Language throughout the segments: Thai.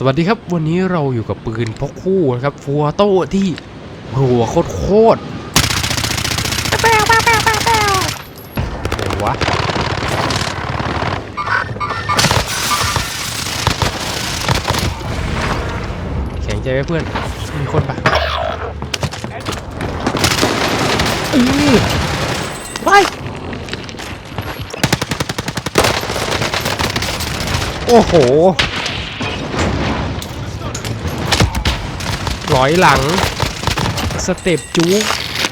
สวัสดีครับวันนี้เราอยู่กับปืนพกคู่นะครับฟัวโต้ที่หัวโคตรโคตรแป๊วแป๊วแป๊วแป๊วแป๊วไหนวะแข็งใจไว้เพื่อน มีคนปะเออไปโอ้โห ร้อยหลัง สเต็ปจู๊ก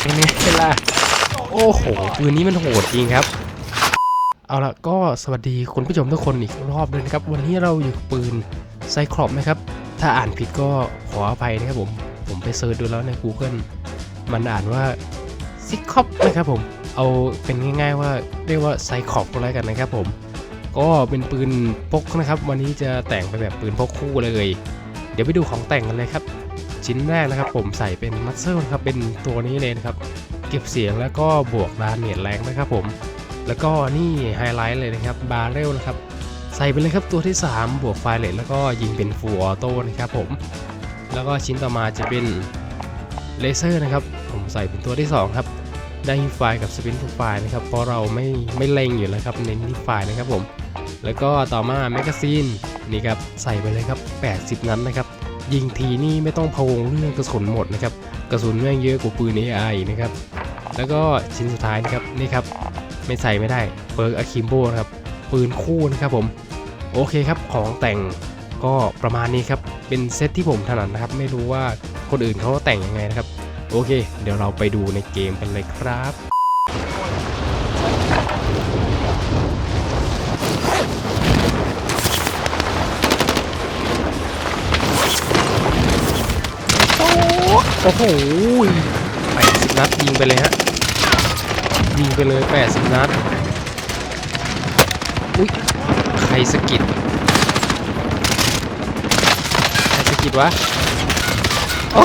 เป็นไงล่ะ โอ้โหปืนนี้มันโหดจริงครับ เอาละก็สวัสดีคุณผู้ชมทุกคนอีกรอบเลยนะครับ วันนี้เราอยู่กับปืนไซคลอปนะครับ ถ้าอ่านผิดก็ขออภัยนะครับผม ผมไปเซิร์ชดูแล้วใน Google มันอ่านว่าซิคอปนะครับผม เอาเป็นง่าย ๆว่าเรียกว่าไซคลอปก็แล้วกันนะครับผม ก็เป็นปืนพกนะครับ วันนี้จะแต่งไปแบบปืนพกคู่เลย เดี๋ยวไปดูของแต่งกันเลยครับ ชิ้นแรกนะครับ ผมใส่เป็นมัสเซลนะครับเป็นตัวนี้เลยนะครับ เก็บเสียงแล้วก็บวกดาเมจแรงนะครับผม แล้วก็นี่ไฮไลท์เลยนะครับบาร์เรลนะครับใส่ไปเลยครับตัวที่ 3 บวกไฟเลตแล้วก็ยิงเป็นฟูลออโต้นะครับผม แล้วก็ชิ้นต่อมาจะเป็นเลเซอร์นะครับ ผมใส่เป็นตัวที่ 2 ครับ ได้ฮิฟไฟกับสปินทูไฟนะครับ เพราะเราไม่ไม่เล็งอยู่แล้วครับเน้นฮิฟไฟนะครับผม แล้วก็ต่อมาแมกกาซีนนี่ครับใส่ไปเลยครับ 80 นัดนนะครับ ยิงทีนี่ไม่ต้องพะวงเรื่องกระสุนหมดนะครับ กระสุนแม่งเยอะกว่าปืน AI นะครับ แล้วก็ชิ้นสุดท้ายนะครับนี่ครับไม่ใส่ไม่ได้เปิร์กอะคิมโบนะครับปืนคู่นะครับผมโอเคครับของแต่งก็ประมาณนี้ครับเป็นเซตที่ผมถนัดนะครับ ไม่รู้ว่าคนอื่นเขาแต่งยังไงนะครับ โอเค เดี๋ยวเราไปดูในเกมกันเลยครับ โอ้โหแปดสิบนัดยิงไปเลยฮะ ยิงไปเลยแปดสิบนัด อุ้ย ใครสะกิดใครสะกิดวะ โอ้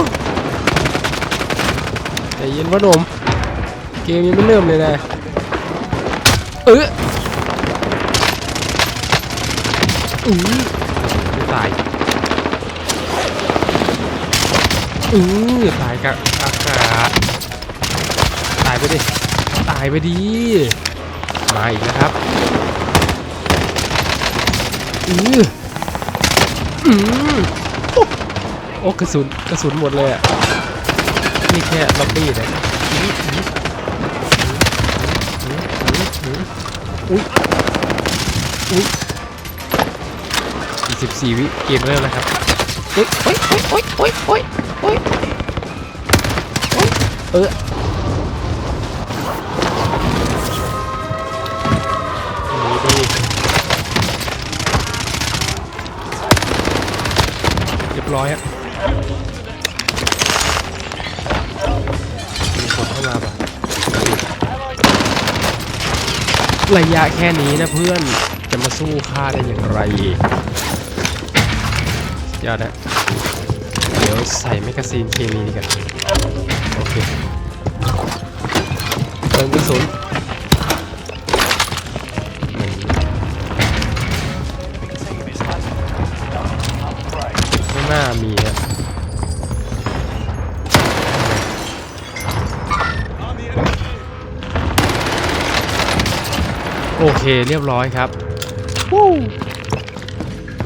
ใจเย็นวะหนมเกมยังไม่เริ่มเลยนะเอออือตาย อือตายกับอากาศตายไปดิ ตายไปดีมาอีกนะครับอืออือโอ้กระสุนกระสุนหมดเลยอะนี่แค่ล็อบบี้นะอื้ออื้ออื้ออื้ออื้ออุ้ยอุ้ยอีกสิบสี่วิเกมเริ่มแล้วครับเฮ้ยเฮ้ยเฮ้ยเฮ้ยเฮ้ย เฮ้ยเออดีเรียบร้อยอะมีคนเข้ามาป่ะระยะแค่นี้นะเพื่อน จะมาสู้ข้าได้อย่างไรยอดนะ ใส่แมกกาซีนเคมีดีกันโอเคเติมกระสุนข้างหน้ามีฮะโอเคเรียบร้อยครับวู้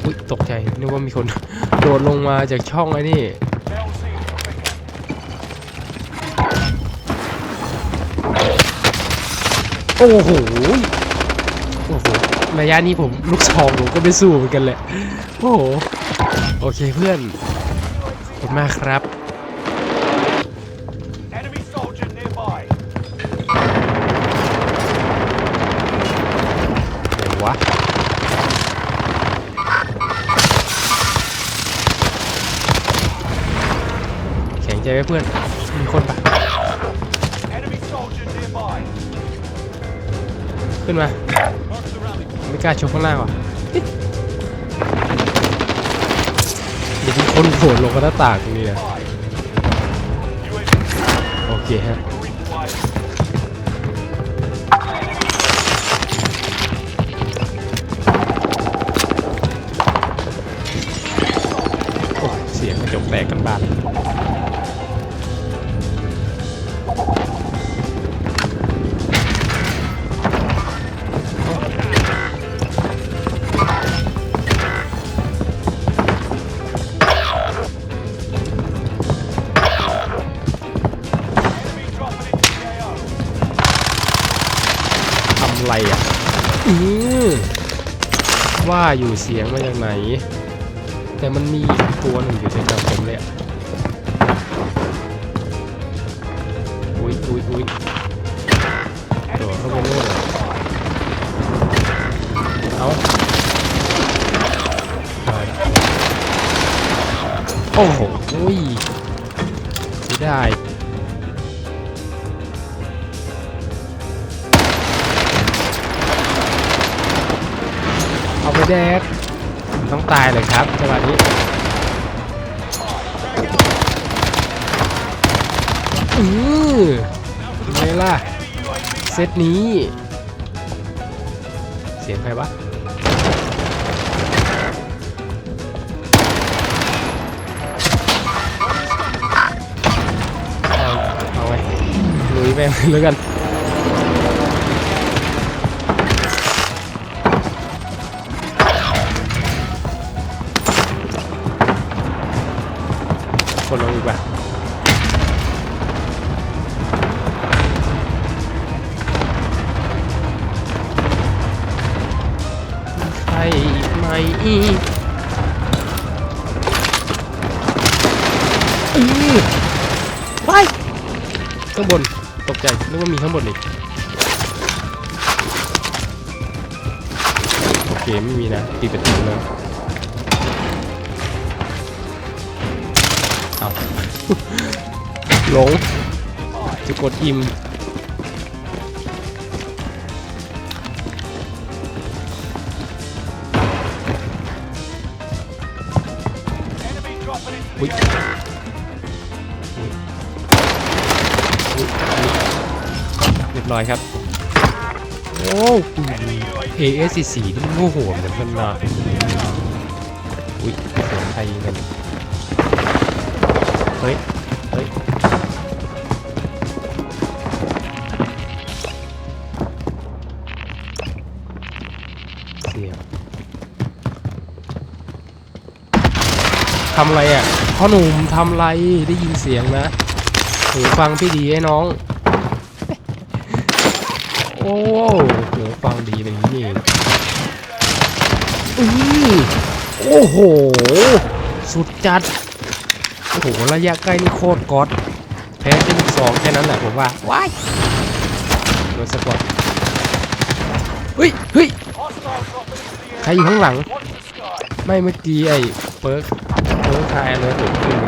อุ๊ยตกใจนึกว่ามีคนโดดลงมาจากช่องไอ้นี่โอ้โหโอ้โหระยะนี้ผมลูกซองผมก็ไม่สู้เหมือนกันแหละโอ้โหโอเคเพื่อนขอบคุณมากครับ Enemy soldier nearby. เดี๋ยววะ ไว้เพื่อน มีคนปะ Enemy soldier nearby. ขึ้นมา Mark the rally point. ไม่กล้าชกข้างล่างว่ะเดี๋ยวมีคนโผล่ลงกระหน้าต่างตรงนี้นะ UAV โอเคฮะ อะไรอะ อือว่าอยู่เสียงมาจากไหน แต่มันมีตัวหนึ่งอยู่ในกับผมเลยอะอุ้ยอุ้ยอุ้ยตัวเข้าไปนู่นเลยเอาโอ้โหอุ้ยไม่ได้ แดกต้องตายเลยครับจังหวะนี้อือเป็นไงล่ะ เซตนี้ เสียงใครวะเอาเอาไงลุยไปเลยกันคน อีกไหมอีกอื้อไปข้างบน ตกใจ นึกว่ามีข้างบนอีกโอเค ไม่มีนะปิดประตูเลยเอาหลงจะกดอิม อุ้ย the AO. อุ๊ยเรียบร้อยครับ โอ้ Enemy UAV AS4 นี่มันโง่โหดเหมือนกันนะอุ้ยเสียงใครยิงกันเฮ้ย เฮ้ย ทำอะไรอะพ่อหนุ่มทำอะไรได้ยินเสียงนะหูฟังพี่ดีไอ้น้อง โอ้หูฟังดีเป็นอย่างนี้เองอื้อโอ้โห สุดจัด โอ้โห ระยะใกล้นี่โคตรก๊อตแพ้ที่ลูกสองแค่นั้นแหละผมว่าว้ายโดนสปอตเฮ้ยเฮ้ย hostile dropping into the ใครอยู่ข้างหลัง AO. Watch the sky. ไม่เมื่อกี้ไอ้เปิร์กเปิ ร์กชายเลยถูกขึ้น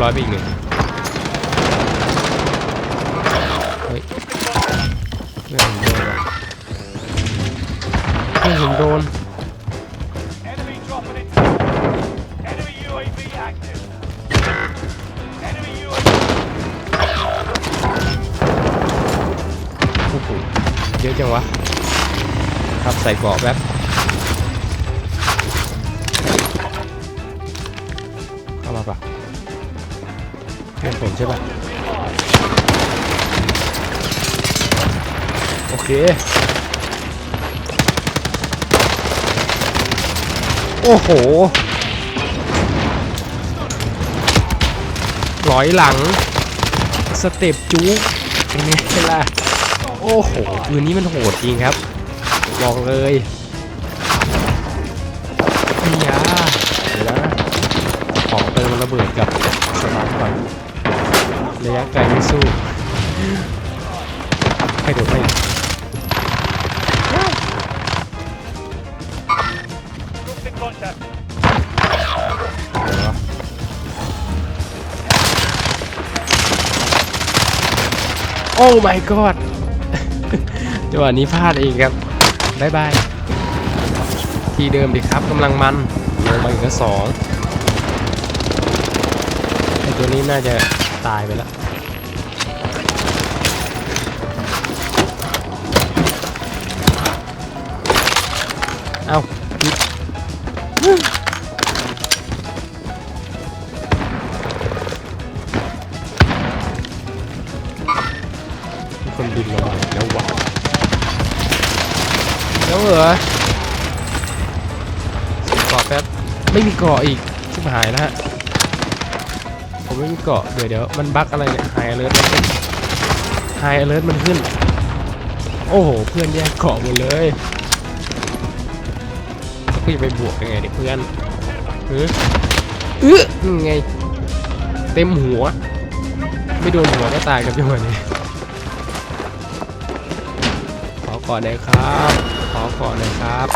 ร้อยไปอีกหนึ่งเฮ้ยเรื่องโดนเรื่องผมโดน เยอะจังวะ ครับใส่เกาะแป๊บเข้ามาปะเพื่อนผมใช่ปะโอเค โอ้โหหลอยหลัง สเต็ปจู๊กเป็นไงล่ะ อ้โหปืนนี้มันโหดจริงครับบอกเลยนี่ยาเดี๋ยวนะขอเติมระเบิดกับสมาร์ทก่อนระยะไกลไม่สู้ให้โดดไป Groups in contact. เดี๋ยวนะโอ้ my god จังหวะนี้พลาดเองครับบายบาย ทีเดิมดิครับกำลังมันลงมาอีกแล้วสองไอตัวนี้น่าจะตายไปแล้ว คนบินลงมาแล้ววะแล้วเหรอใส่เกาะแป๊บ ไม่มีเกาะอีกชิบหายแล้วฮะ ผมไม่มีเกาะเดี๋ยวเดี๋ยวมันบั๊กอะไรเนี่ยไฮเลิร์มันขึ้นไฮเลิร์มันขึ้น โอ้โห เพื่อนแยกเกาะหมดเลยพี่ไปบวกยังไงเนี่ยเพื่อนเออเออยังไง เต็มหัว ไม่โดนหัวก็ตายกับจังหวะนี้ ก่อนเลยครับ ขอก่อนเลยครับ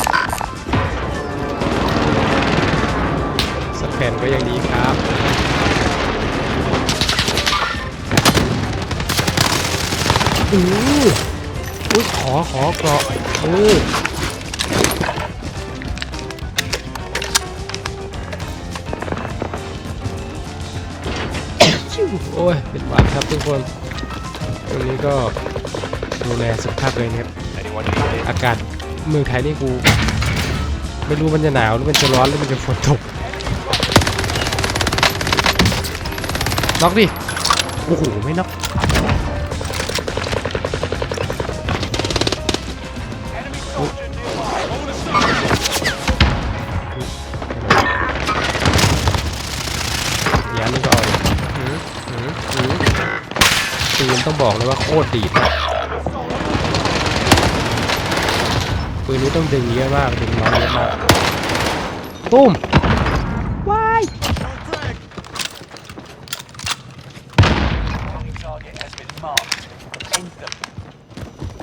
สักแผ่นก็ยังดีครับอืออุ้ยขอขอเกาะเออชิวโอ้ยเป็นหวัดครับทุกคนตรงนี้ก็ดูแลสุขภาพเลยนะครับ อากาศเมืองไทยนี่กู ไม่รู้มันจะหนาวหรือมันจะร้อนหรือมันจะฝนตกน็อกดิ โอ้โห ไม่น็อก Enemy soldier nearby. ยานนี่ก็เอาดิหือหือหือปืนต้องบอกเลยว่าโคตรดีด ปืนนี้ต้องดึงเยอะมาก ดึงน้องเยอะมากตุ้มว้าย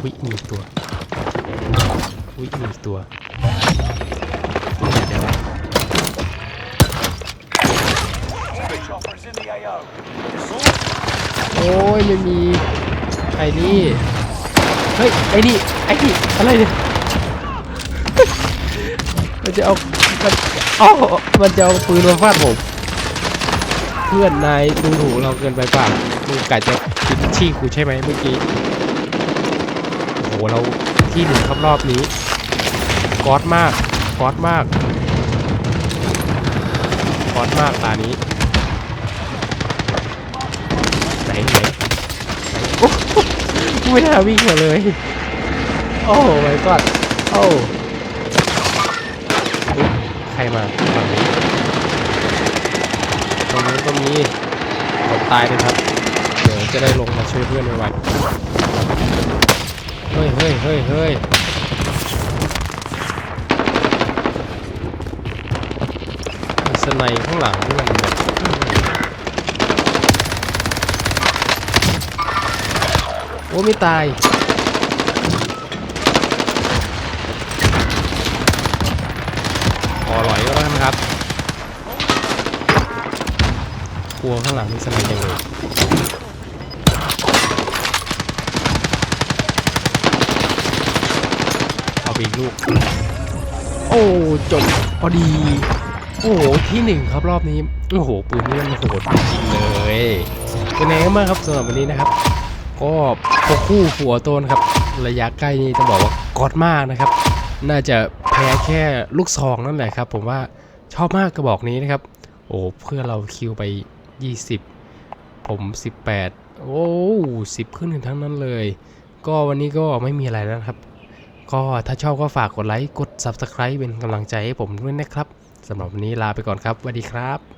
วิมีตัววิมีตัวเดี๋ยวโอ้ยไม่มีไอ้นี่ เฮ้ย ไอ้นี่ ไอ้นี่ อะไรเนี่ย มันจะเอามันอ๋อมันจะเอาปืนมาฟาดผม เพื่อนนายดูถูกเราเกินไปเปล่ามึงกะจะปิดชี้กูใช่ไหมเมื่อกี้โอ้โหเราที่หนึ่งครับรอบนี้กอตมากกอตมากกอตมากตานี้ไหนไหนไหนโอ้หไม่น่าวิ่งมาเลย โอ้ไม่กอดโอ้ รมาฝั่งนี้ตรงนี้ก็มีผมตายเลยครับ เดี๋ยวจะได้ลงมาช่วยเพื่อนไวๆเฮ้ยเฮ้ยเฮ้ยเฮ้ยสไนข้างหลังที่มันแบบโอ้ไม่ตาย อหลอยก็แล้วกันครับกลัวข้างหลังมีสนเปอร์เลยเอาไปอีกลูก โอ้จบพอดี โอ้โหที่หนึ่งครับรอบนี้ โอ้โหปืนนี่มันโหดจริงเลยเป็นไงกันบ้างครับสำหรับวันนี้นะครับ ก็พกคู่หัวโตนครับ ระยะใกล้นี่ต้องบอกว่ากอดมากนะครับ น่าจะ แพ้แค่ลูกซองนั่นแหละครับ ผมว่าชอบมากกระบอกนี้นะครับ โอ้เพื่อเราคิวไป 20 ผม 18 โอ้สิบขึ้นทั้งนั้นเลย ก็วันนี้ก็ไม่มีอะไรแล้วนะครับ ก็ถ้าชอบก็ฝากกดไลค์ กด Subscribe เป็นกำลังใจให้ผมด้วยนะครับสำหรับวันนี้ลาไปก่อนครับสวัสดีครับ